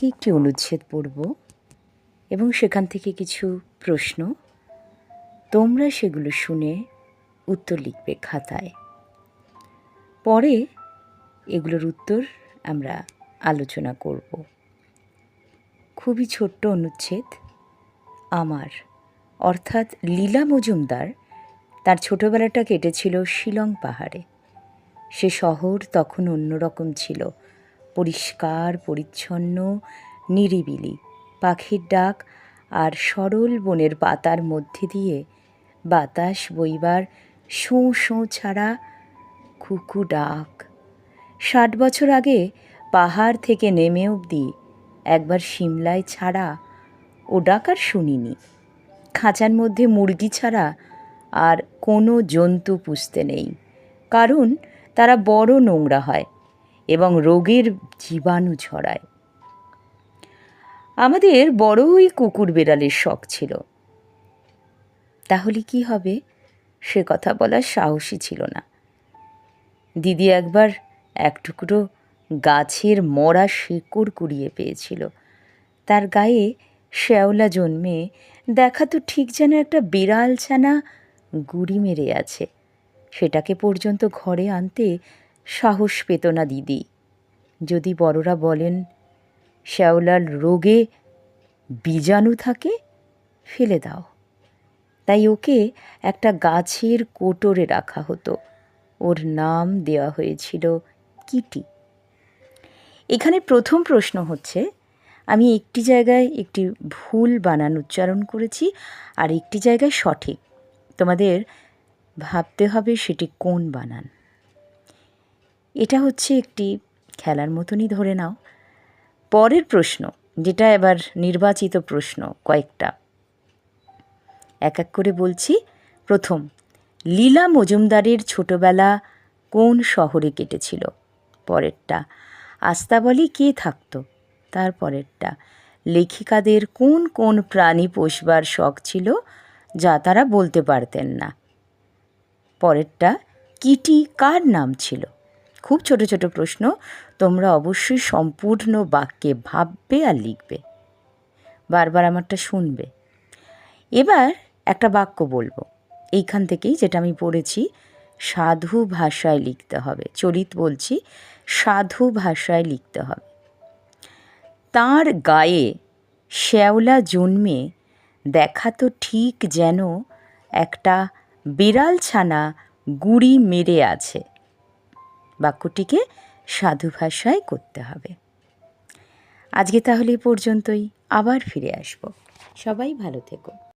আজকে একটি অনুচ্ছেদ পড়ব এবং সেখান থেকে কিছু প্রশ্ন। তোমরা সেগুলো শুনে উত্তর লিখবে খাতায়। পরে এগুলোর উত্তর আমরা আলোচনা করব। খুবই ছোট্ট অনুচ্ছেদ। আমার, অর্থাৎ লীলা মজুমদার তার ছোটবেলাটা কেটেছিল শিলং পাহাড়ে। সে শহর তখন অন্যরকম ছিল। পরিষ্কার, পরিচ্ছন্ন, নিরিবিলি। পাখির ডাক আর সরল বনের পাতার মধ্যে দিয়ে বাতাস বইবার শোঁ শোঁ ছাড়া কুকু ডাক। ষাট বছর আগে পাহাড় থেকে নেমে অবধি একবার সিমলায় ছাড়া ও ডাক আর শুনিনি। খাঁচার মধ্যে মুরগি ছাড়া আর কোনো জন্তু পুষতে নেই। কারণ তারা বড় নোংরা হয়। এবং রোগের জীবাণু ছড়ায়। আমাদের বড়ই কুকুর বেড়ালের শখ ছিল। তাহলে কি হবে? সে কথা বলার সাহসী ছিল না। দিদি একবার এক টুকরো গাছের মরা শেকড় কুড়িয়ে পেয়েছিল। তার গায়ে শ্যাওলা জন্মে দেখা তো ঠিক যেন একটা বিড়াল ছানা গুড়ি মেরে আছে। সেটাকে পর্যন্ত ঘরে আনতে সাহস পেত না দিদি। যদি বড়রা বলেন, শ্যাওলার রোগে বীজাণু থাকে, ফেলে দাও। তাই ওকে একটা গাছের কোটরে রাখা হতো। ওর নাম দেওয়া হয়েছিল কিটি। এখানে প্রথম প্রশ্ন হচ্ছে, আমি একটি জায়গায় একটি ভুল বানান উচ্চারণ করেছি আর একটি জায়গায় সঠিক। তোমাদের ভাবতে হবে সেটি কোন বানান? এটা হচ্ছে একটি খেলার মতনই ধরে নাও। পরের প্রশ্ন, যেটা এবার নির্বাচিত প্রশ্ন কয়েকটা। এক এক করে বলছি। প্রথম, লীলা মজুমদারের ছোটবেলা কোন শহরে কেটেছিল? পরেরটা, আস্তাবলে কে থাকতো? তার পরেরটা লেখিকাদের কোন কোন প্রাণী পোষবার শখ ছিল যা তারা বলতে পারতেন না? পরেরটা, কিটি কার নাম ছিল? খুব ছোট ছোট প্রশ্ন, তোমরা অবশ্যই সম্পূর্ণ বাক্যে ভাববে আর লিখবে। বারবার আমারটা শুনবে। এবার একটা বাক্য বলব। এইখান থেকেই যেটা আমি পড়েছি, সাধু ভাষায় লিখতে হবে। চরিত বলছি, সাধু ভাষায় লিখতে হবে। তার গায়ে শ্যাওলা জন্মে দেখা তো ঠিক যেন একটা বিড়াল ছানা গুড়ি মেরে আছে। বাক্যটিকে সাধু ভাষায় করতে হবে। আজকে তাহলে পর্যন্তই। আবার ফিরে আসব। সবাই ভালো থেকো।